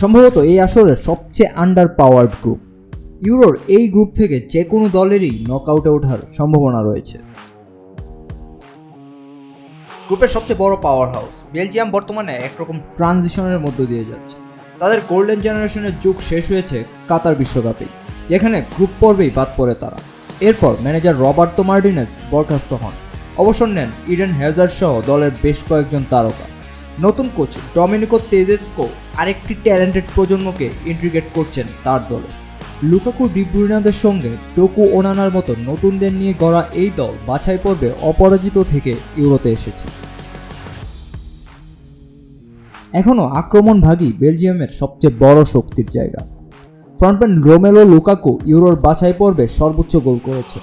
সম্ভবত এই আসরের সবচেয়ে আন্ডার পাওয়ার্ড গ্রুপ ইউরোর এই গ্রুপ থেকে যে কোনো দলেরই নকআউটে ওঠার সম্ভাবনা রয়েছে। গ্রুপের সবচেয়ে বড় পাওয়ার হাউস বেলজিয়াম বর্তমানে একরকম ট্রানজিশনের মধ্য দিয়ে যাচ্ছে। তাদের গোল্ডেন জেনারেশনের যুগ শেষ হয়েছে কাতার বিশ্বকাপেই, যেখানে গ্রুপ পর্বেই বাদ পড়ে তারা। এরপর ম্যানেজার রবার্তো মার্টিনেস বরখাস্ত হন। অবসর নেন ইডেন হ্যাজার সহ দলের বেশ কয়েকজন তারকা। নতুন কোচ ডমিনিকো তেজেস্কো আরেকটি ট্যালেন্টেড প্রজন্মকে ইন্ট্রিগেট করছেন তার দলে। লুকাকু ডিব্রুইনাদের সঙ্গে টোকু ওনানার মতো নতুনদের নিয়ে গড়া এই দল বাছাই পর্বে অপরাজিত থেকে ইউরোতে এসেছে। এখনও আক্রমণভাগী বেলজিয়ামের সবচেয়ে বড় শক্তির জায়গা। ফ্রন্টম্যান রোমেলো লুকাকু ইউরোর বাছাই পর্বে সর্বোচ্চ গোল করেছে।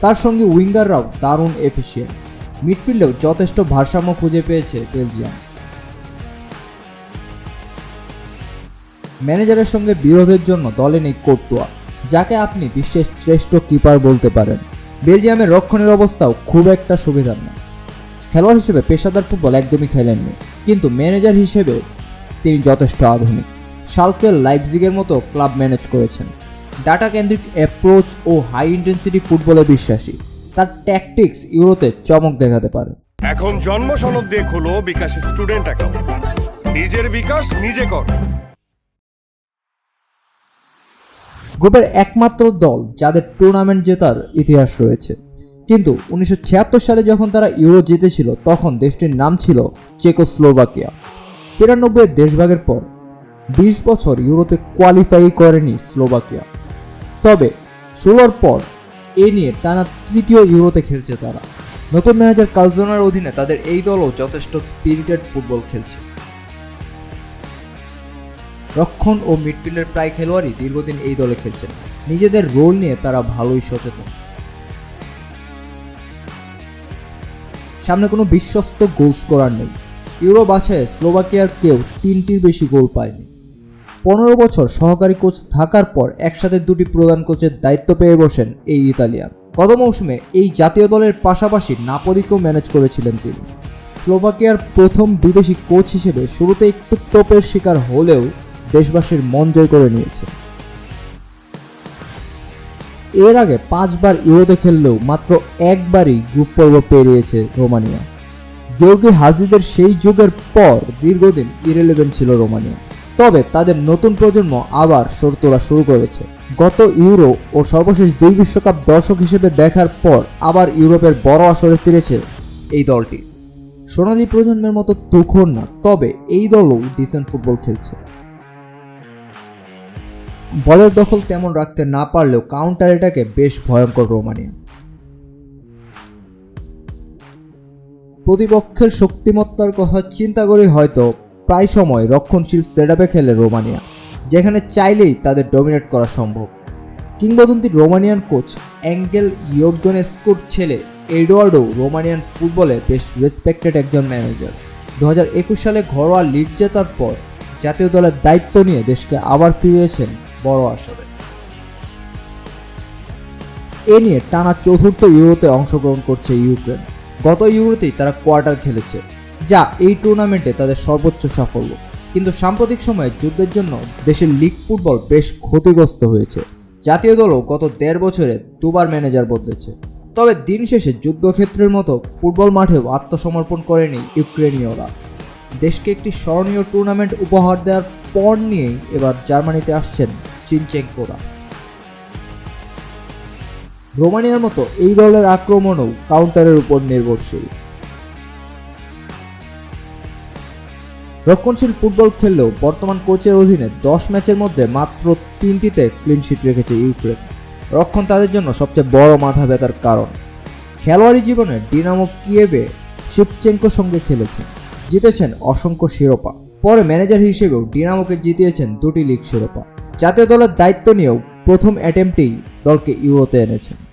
তার সঙ্গে উইঙ্গাররাও দারুণ এফিসিয়েন্ট। মিডফিল্ডেও যথেষ্ট ভারসাম্য খুঁজে পেয়েছে বেলজিয়াম। ম্যানেজারের সঙ্গে বিরোধের জন্য দলে নেই কোর্তোয়া, যাকে আপনি বিশ্বের শ্রেষ্ঠ কিপার বলতে পারেন। বেলজিয়ামের রক্ষণের অবস্থাও খুব একটা সুবিধার না। খেলোয়াড় হিসেবে পেশাদার ফুটবল একদমই খেলেননি, কিন্তু ম্যানেজার হিসেবে তিনি যথেষ্ট আধুনিক। শালকের লাইপজিগের মতো ক্লাব ম্যানেজ করেছেন। ডাটা কেন্দ্রিক অ্যাপ্রোচ ও হাই ইন্টেন্সিটি ফুটবলে বিশ্বাসী। তার ট্যাকটিক্স ইউরোতে চমক দেখাতে পারে। এখন জন্ম সনদ দিয়ে খোলো বিকাশ স্টুডেন্ট অ্যাকাউন্ট। নিজের বিকাশ নিজে কর। গ্রুপের একমাত্র দল যাদের টুর্নামেন্ট জেতার ইতিহাস রয়েছে। কিন্তু উনিশশো ছিয়াত্তর সালে যখন তারা ইউরো জিতেছিল, তখন দেশটির নাম ছিল চেকোস্লোভাকিয়া। তিরানব্বই দেশভাগের পর বিশ বছর ইউরোতে কোয়ালিফাই করেনি স্লোভাকিয়া। তবে ষোলোর পর এ নিয়ে টানা তৃতীয় ইউরোতে খেলছে তারা। নতুন ম্যানেজার কালজোনার অধীনে তাদের এই দলও যথেষ্ট স্পিরিটেড ফুটবল খেলছে। রক্ষণ ও মিডফিল্ডের প্রায় খেলোয়াড়ই দীর্ঘদিন এই দলে খেলছেন। নিজেদের রোল নিয়ে তারা ভালোই সচেতন। সামনে কোনো বিশ্বস্ত গোল স্কোরার নেই। ইউরো বাছাইয়ে স্লোভাকিয়ার কেউ তিনটির বেশি গোল পায়নি। পনেরো বছর সহকারী কোচ থাকার পর একসাথে দুটি প্রধান কোচের দায়িত্ব পেয়ে বসেন এই ইতালিয়ান। গত মৌসুমে এই জাতীয় দলের পাশাপাশি নাপোলিকেও ম্যানেজ করেছিলেন তিনি। স্লোভাকিয়ার প্রথম বিদেশি কোচ হিসেবে শুরুতে একটু তোপের শিকার হলেও দেশবাসীর মন জয় করে নিয়েছে। এর আগে পাঁচবার ইউরোতে খেললেও মাত্র একবারই গ্রুপ পর্ব পেরিয়েছে রোমানিয়া। গের্গি হাজিদের সেই যুগের পর দীর্ঘদিন ইরেলেভেন্ট ছিল রোমানিয়া। তবে তাদের নতুন প্রজন্ম আবার সর তোলা শুরু করেছে। গত ইউরো ও সর্বশেষ দুই বিশ্বকাপ দর্শক হিসেবে দেখার পর আবার ইউরোপের বড় আসরে ফিরেছে এই দলটি। সোনালী প্রজন্মের মতো তুখর না, তবে এই দলও ডিসেন্ট ফুটবল খেলছে। বলের দখল তেমন রাখতে না পারলেও কাউন্টার এটাকে বেশ ভয়ঙ্কর রোমানিয়া প্রতিপক্ষের শক্তিমত্তার কথা চিন্তা করে হয়তো প্রায় সময় রক্ষণশীল সেটআপে খেলে রোমানিয়া যেখানে চাইলেই তাদের ডমিনেট করা সম্ভব। কিংবদন্তি রোমানিয়ান কোচ অ্যাঙ্গেল ইয়োর্দনেস্কোর ছেলে এডওয়ার্ডো রোমানিয়ান ফুটবলে বেশ রেসপেক্টেড একজন ম্যানেজার দু হাজার একুশ সালে ঘরোয়া লিগ জেতার পর জাতীয় দলের দায়িত্ব নিয়ে দেশকে আবার ফিরিয়েছেন বড় আসরে। এ নিয়ে টানা চতুর্থ ইউরোতে অংশগ্রহণ করছে ইউক্রেন। গত ইউরোতেই তারা কোয়ার্টার খেলেছে, যা এই টুর্নামেন্টে তাদের সর্বোচ্চ সাফল্য। কিন্তু সাম্প্রতিক সময়ে যুদ্ধের জন্য দেশের লিগ ফুটবল বেশ ক্ষতিগ্রস্ত হয়েছে। জাতীয় দলও গত দেড় বছরে দুবার ম্যানেজার বদলেছে। তবে দিন শেষে যুদ্ধক্ষেত্রের মতো ফুটবল মাঠেও আত্মসমর্পণ করেনি ইউক্রেনীয়রা। দেশকে একটি স্মরণীয় টুর্নামেন্ট উপহার দেওয়ার পর নিয়েই এবার জার্মানিতে আসছেন চিনচেঙ্কোরা। রোমানিয়ার মতো এই দলের আক্রমণও কাউন্টারের উপর নির্ভরশীল। রক্ষণশীল ফুটবল খেললেও বর্তমান কোচের অধীনে দশ ম্যাচের মধ্যে মাত্র তিনটিতে ক্লিনশিট রেখেছে ইউক্রেন। রক্ষণ তাদের জন্য সবচেয়ে বড় মাথা ব্যথার কারণ। খেলোয়াড়ি জীবনে ডিনামো কিয়েভে শিবচেঙ্কোর সঙ্গে খেলেছেন। জিতেছেন অসংখ্য শিরোপা। পরে ম্যানেজার হিসেবেও ডিনামোকে জিতিয়েছেন দুটি লিগ শিরোপা। জাতীয় দলের দায়িত্ব নিয়েও প্রথম অ্যাটেম্পটেই দলকে ইউরোতে এনেছেন।